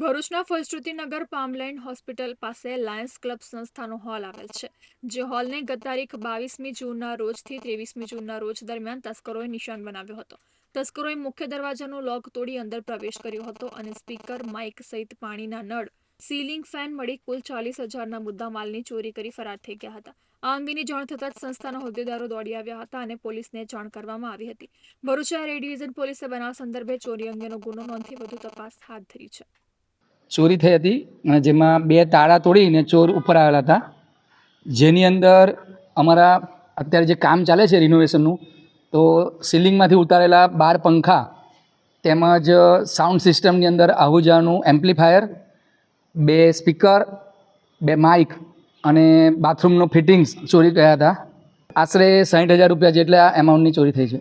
ભરૂચના Falshrutinagar Palmland hospital પાસે lions club સંસ્થાનો હોલ આવેલ છે, જે હોલને ગત તારીખ બાવીસમી જૂનના રોજથી ત્રેવીસમી જૂનના રોજ દરમિયાન તસ્કરોએ નિશાન બનાવ્યો હતો. તસ્કરોએ મુખ્ય દરવાજાનો લોક તોડી અંદર પ્રવેશ કર્યો હતો અને સ્પીકર માઇક સહિત પાણીના નળ, સીલિંગ ફેન મળી કુલ ચાલીસ હજારના મુદ્દામાલની ચોરી કરી ફરાર થઈ ગયા હતા. આ અંગેની જાણ થતાં જ સંસ્થાના હોદ્દેદારો દોડી આવ્યા હતા અને પોલીસને જાણ કરવામાં આવી હતી. ભરૂચ શહેર એ ડિવિઝન પોલીસે બનાવ સંદર્ભે ચોરી અંગેનો ગુનો નોંધી વધુ તપાસ હાથ ધરી છે. ચોરી થઈ હતી અને જેમાં બે તાળા તોડીને ચોર ઉપર આવેલા હતા. જેની અંદર અમારા અત્યારે જે કામ ચાલે છે રિનોવેશનનું તો સીલિંગમાંથી ઉતારેલા બાર પંખા તેમજ સાઉન્ડ સિસ્ટમની અંદર આહુજાનું એમ્પ્લીફાયર બે સ્પીકર બે માઇક અને બાથરૂમનો ફિટિંગ્સ ચોરી ગયા હતા. આશરે સાહીઠ હજાર રૂપિયા જેટલા એમાઉન્ટની ચોરી થઈ છે.